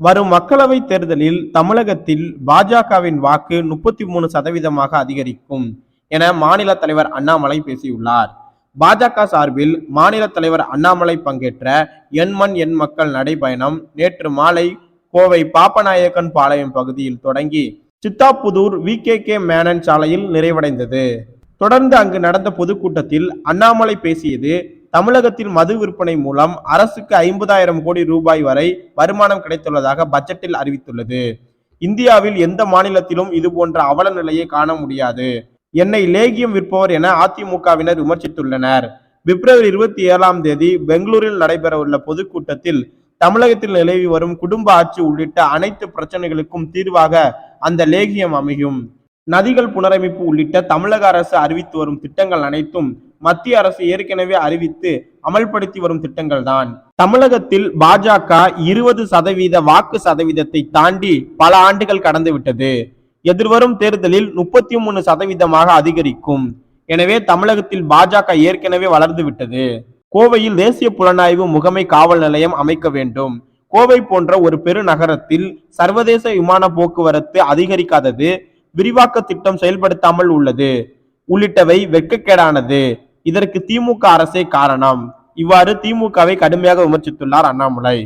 வரும் மக்களவை தேர்தலில் தமிழகத்தில் பாஜகவின் வாக்கு முப்பத்தி மூணு சதவீதமாக அதிகரிக்கும் என மாநில தலைவர் அண்ணாமலை பேசியுள்ளார். பாஜக சார்பில் மாநில தலைவர் அண்ணாமலை பங்கேற்ற எண்மண் எண் மக்கள் நடைபயணம் நேற்று மாலை கோவை பாப்பநாயக்கன் பாளையம் பகுதியில் தொடங்கி Siddhapudur V K K Menon சாலையில் நிறைவடைந்தது. தொடர்ந்து அங்கு நடந்த பொதுக்கூட்டத்தில் அண்ணாமலை பேசியது தமிழகத்தில் மது விற்பனை மூலம் அரசுக்கு ஐம்பதாயிரம் கோடி ரூபாய் வரை வருமானம் கிடைத்துள்ளதாக பட்ஜெட்டில் அறிவித்துள்ளது. இந்தியாவில் எந்த மாநிலத்திலும் இது போன்ற அவல நிலையை காண முடியாது. என்னை லேகியம் விற்பவர் என அதிமுகவினர் விமர்சித்துள்ளனர். பிப்ரவரி இருபத்தி ஏழாம் தேதி பெங்களூரில் நடைபெறவுள்ள பொதுக்கூட்டத்தில் தமிழகத்தில் நிலவி வரும் குடும்ப ஆட்சி உள்ளிட்ட அனைத்து பிரச்சனைகளுக்கும் தீர்வாக அந்த லேகியம் அமையும். நதிகள் புனரமைப்பு உள்ளிட்ட தமிழக அரசு அறிவித்து வரும் திட்டங்கள் அனைத்தும் மத்திய அரசு ஏற்கனவே அறிவித்து அமல்படுத்தி வரும் திட்டங்கள் தான் தமிழகத்தில் பாஜக இருபது சதவீத வாக்கு சதவீதத்தை தாண்டி பல ஆண்டுகள் கடந்து விட்டது. எதிர்வரும் தேர்தலில் முப்பத்தி மூணு சதவீதமாக அதிகரிக்கும். எனவே தமிழகத்தில் பாஜக ஏற்கனவே வளர்ந்து விட்டது. கோவையில் தேசிய புலனாய்வு முகமை காவல் நிலையம் அமைக்க வேண்டும். கோவை போன்ற ஒரு பெருநகரத்தில் சர்வதேச விமான போக்குவரத்து அதிகரிக்காதது விரிவாக்க திட்டம் செயல்படுத்தாமல் உள்ளது. உள்ளிட்டவை வெட்கக்கேடானது. இதற்கு திமுக அரசே காரணம். இவ்வாறு திமுகவை கடுமையாக விமர்சித்துள்ளார் அண்ணாமலை.